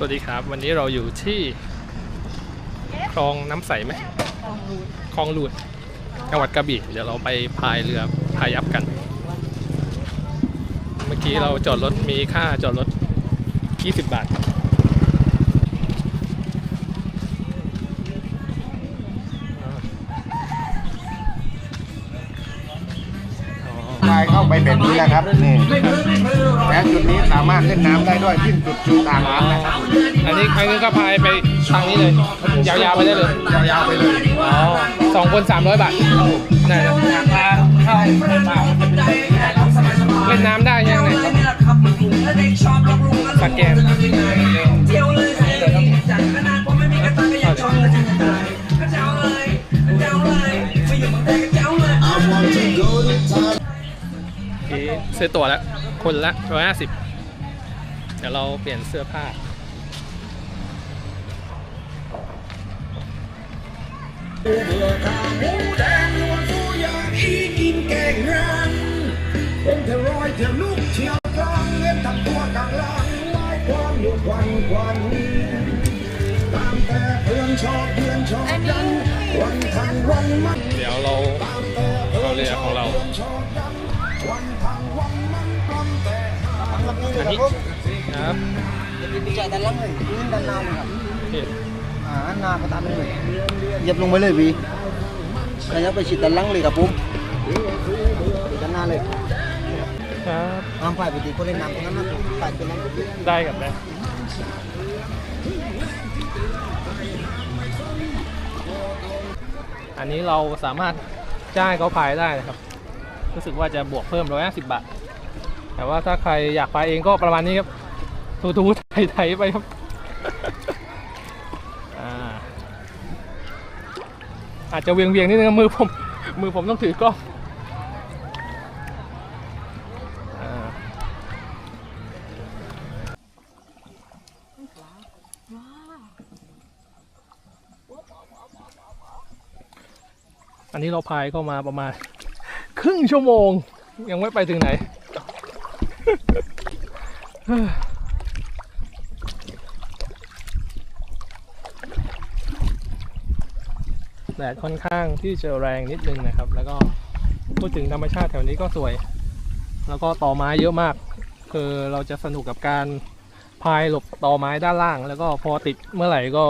สวัสดีครับ วันนี้เราอยู่ที่คลองน้ำใสไหมคลองหลูดจังหวัดกระบี่เดี๋ยวเราไปพายเรือพายับกัน เมื่อกี้เราจอดรถมีค่าจอดรถ 20 บาทายเข้าไปแบบนี้นะครับนี่และจุดนี้สามารถเล่นน้ำได้ด้วยที่จุดจุดต่างน้ำนะครับอันนี้ใครก็พายไปทางนี้เลย ยาวๆไปได้เลยยาวๆไปเลยอ๋อสองคนสามร้อยบาทนั่นนะราคาเข้าเล่นน้ำเล่นน้ำได้ใช่ไหมสแกนเที่ยวเลยจัดขนาดผมไม่มีกระตังก็อยากชอบเลย ที่ซื้อตั๋วแล้ว คนละร้อยห้าสิบเดี๋ยวเราเปลี่ยนเสื้อผ้าขี้กินแกงงานเป็นเทรอยเที่ยวลูกเที่ยวกลางเล่นทำตัวกลางล่างไม้ความอยู่ควันควันตามแต่เพื่อนชอบเพื่อนชอบยันวันทั้งวันมันเดี๋ยวเราเอาเรือของเรา อันนี้ครับแกะด้านล่งเลยพื้นด้านล่างเลยครับโอ่านาก็ตามเลยเย็บลงไปเลยพี่ระยะไปฉีดด้านล่งเลยครับผมด้านหน้าเลยครับอ้ามฝ่ายปกติก็เล่นน้ำตรงนั้นนฝ่ายตรนั้นกได้กับแม่อันนี้เราสามารถจ้างเขาพายได้นะครับ รู้สึกว่าจะบวกเพิ่มร้อยห้าสิบบาท แต่ว่าถ้าใครอยากพายเองก็ประมาณนี้ครับทูทูไทยไทยไปครับอาจจะเวียงเวียงนิดนึงมือผม มือผมต้องถือกล้องอันนี้เราพายเข้ามาประมาณ ครึ่งชั่วโมง ยังไม่ไปถึงไหน แดดค่อนข้างที่จะแรงนิดนึงนะครับ แล้วก็พูดถึงธรรมชาติแถวนี้ก็สวย แล้วก็ต่อไม้เยอะมาก คือเราจะสนุกกับการพายหลบต่อไม้ด้านล่าง แล้วก็พอติดเมื่อไหร่ก็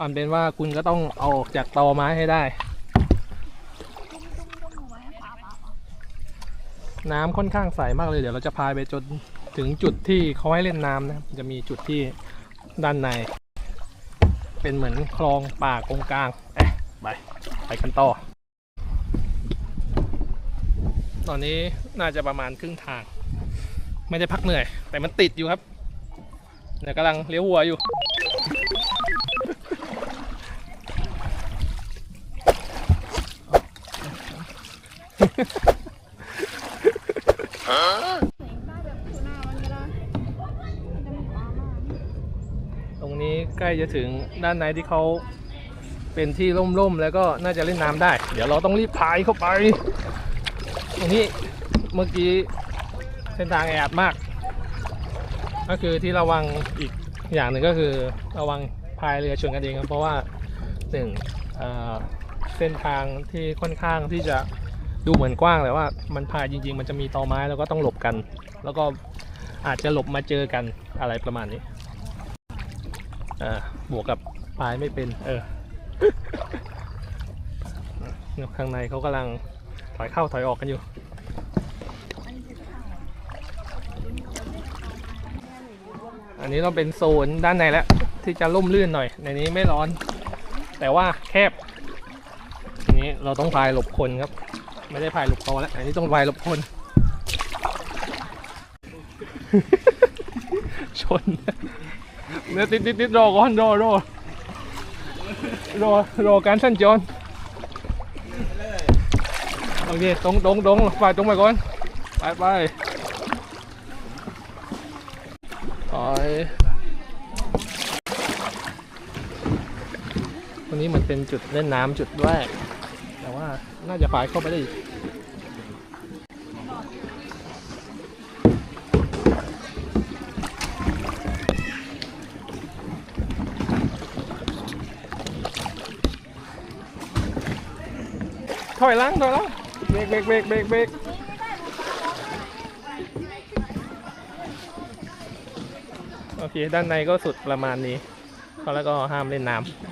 อันเป็นว่าคุณก็ต้องเอาออกจากต่อไม้ให้ได้ น้ำค่อนข้างใสมากเลยเดี๋ยวเราจะพายไปจนถึงจุดที่เขาให้เล่นน้ำนะจะมีจุดที่ด้านใน เป็นเหมือนคลองป่ากงกลางเอ๊ะไปไปกันต่อ ตอนนี้น่าจะประมาณครึ่งทาง ไม่ได้พักเหนื่อย แต่มันติดอยู่ครับเดี๋ยวกำลังเลี้ยวหัวอยู่ ตรงนี้ใกล้จะถึงด้านในที่เขาเป็นที่ร่มๆแล้วก็น่าจะเล่นน้ำได้ เดี๋ยวเราต้องรีบพายเข้าไป ตรงนี้เมื่อกี้เส้นทางแออัดมาก ก็คือที่ระวังอีกอย่างหนึ่งก็คือระวังพายเรือชนกันเองครับเพราะว่าหนึ่งเส้นทางที่ค่อนข้างที่จะ ดูเหมือนกว้างแต่ว่า มันพายจริง ๆ มันจะมีตอไม้แล้วก็ต้องหลบกัน แล้วก็อาจจะหลบมาเจอกันอะไรประมาณนี้อ่าบวกกับพายไม่เป็น เออข้างในเขากำลังถอยเข้าถอยออกกันอยู่อันนี้เราเป็นโซนด้านในแล้ว ที่จะร่มรื่นหน่อย ในนี้ไม่ร้อน แต่ว่าแคบอันนี้เราต้องพายหลบคนครับ ไม่ได้พายหลบเขาแล้ว อันนี้ต้องพายหลบคน ชนเดี๋ยติดติดติดรอก่อนรอรอรอรอการสั้นจรโอเคตรงตรงตรงไปตรงไปก่อน ไปไปถอยตรงนี้มันเป็นจุดเล่นน้ำจุดแรก น่าจะฝายเข้าไปได้อีกถอยล้างถอยล้างเบรกเบรกเบรกเบรกเบรกโอเค ด้านในก็สุดประมาณนี้แล้วก็ห้ามเล่นน้ำ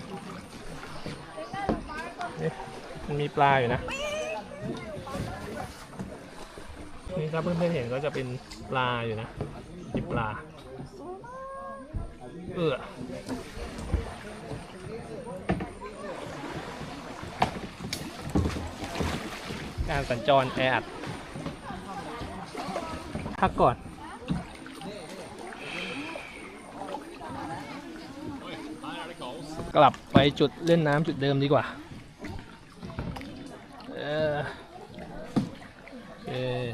มันมีปลาอยู่นะ นี่ถ้าเพื่อนๆเห็นก็จะเป็นปลาอยู่นะมีปลา เออการสัญจรแออัดพักก่อน กลับไปจุดเล่นน้ำจุดเดิมดีกว่า เออเออ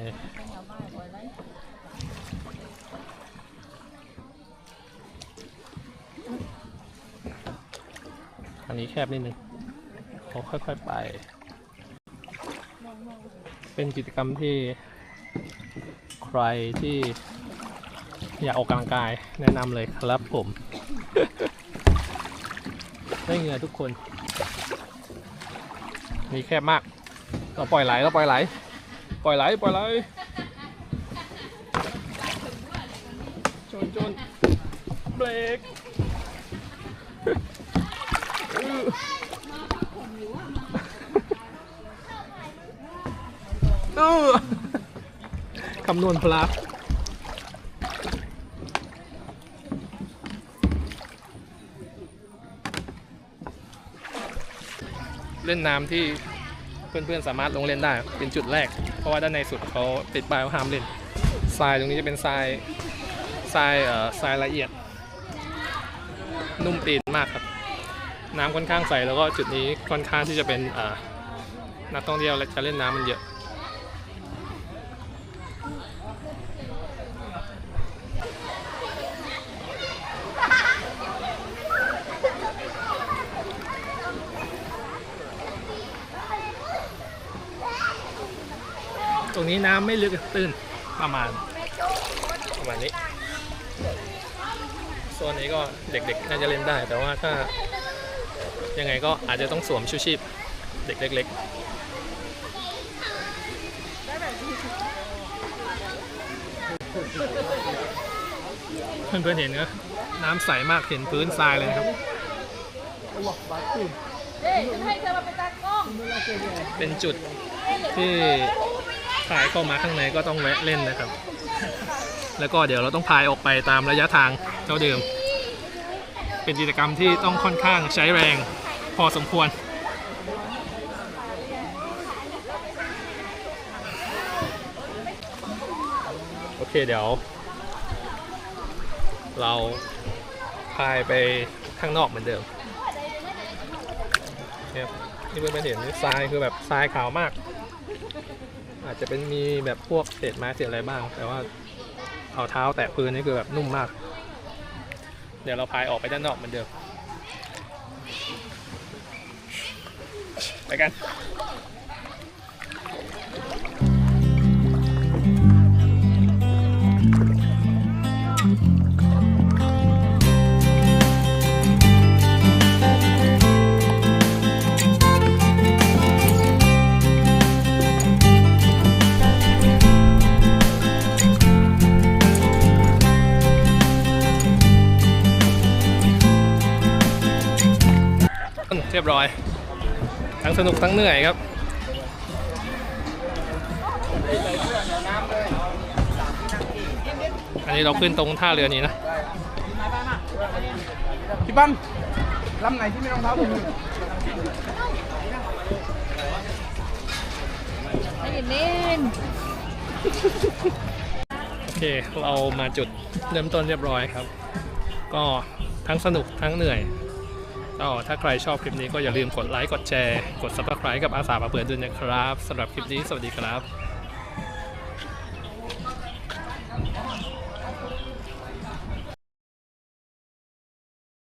อันนี้แคบนิดนึงเราค่อยๆไป เป็นกิจกรรมที่ใครที่อยากออกกำลังกายแนะนำเลยครับผม ได้เหงื่อทุกคนนี่แคบมาก เราปล่อยไหลเราปล่อยไหล ปล่อยไหลปล่อยไหลจนจนเบรกอื้ออื้อคำนวณพลัสเล่นน้ำที่ เพื่อนๆสามารถลงเล่นได้ เป็นจุดแรก เพราะว่าด้านในสุดเขาติดป้ายว่าห้ามเล่นทรายตรงนี้จะเป็นทรายทรายเอ่อทรายละเอียด นุ่มตีนมากครับ น้ำค่อนข้างใสแล้วก็จุดนี้ค่อนข้างที่จะเป็นเอ่อนักท่องเที่ยวและจะเล่นน้ำมันเยอะ ตรงนี้น้ำไม่ลึกตื้นประมาณประมาณนี้โซนนี้ก็เด็กๆน่าจะเล่นได้ แต่ว่าถ้ายังไงก็อาจจะต้องสวมชูชีพเด็กเล็กๆเพื่อนๆเห็นนะน้ำใสมากเห็นพื้นทรายเลยนะครับเฮ้ยฉันให้เธอมาเป็นตากล้องเป็นจุดที่ ขายเข้ามาข้างในก็ต้องแวะเล่นนะครับ แล้วก็เดี๋ยวเราต้องพายออกไปตามระยะทางเท่าเดิม เป็นกิจกรรมที่ต้องค่อนข้างใช้แรงพอสมควร โอเคเดี๋ยว เราพายไปข้างนอกเหมือนเดิมเนี่ยที่เพื่อนๆเห็นนี่ทรายคือแบบทรายขาวมาก อาจจะเป็นมีแบบพวกเศษไม้เศษอะไรบ้าง แต่ว่าเอาเท้าแตะพื้นนี่คือแบบนุ่มมาก เดี๋ยวเราพายออกไปด้านนอกเหมือนเดิมไปกัน รียบร้อย ทั้งสนุกทั้งเหนื่อยครับอันนี้เราขึ้นตรงท่าเรือนี้นะพี่ปั้นลำไหนที่ไม่รองเท้าผมไม่เห็นเล่นโอเค เรามาจุดเริ่มต้นเรียบร้อยครับ ก็ทั้งสนุกทั้งเหนื่อย ก็ถ้าใครชอบคลิปนี้ก็อย่าลืมกดไลค์ กดแชร์ กด subscribe กับอาสามาเปิดด้วยนะครับสำหรับคลิปนี้สวัสดีครับ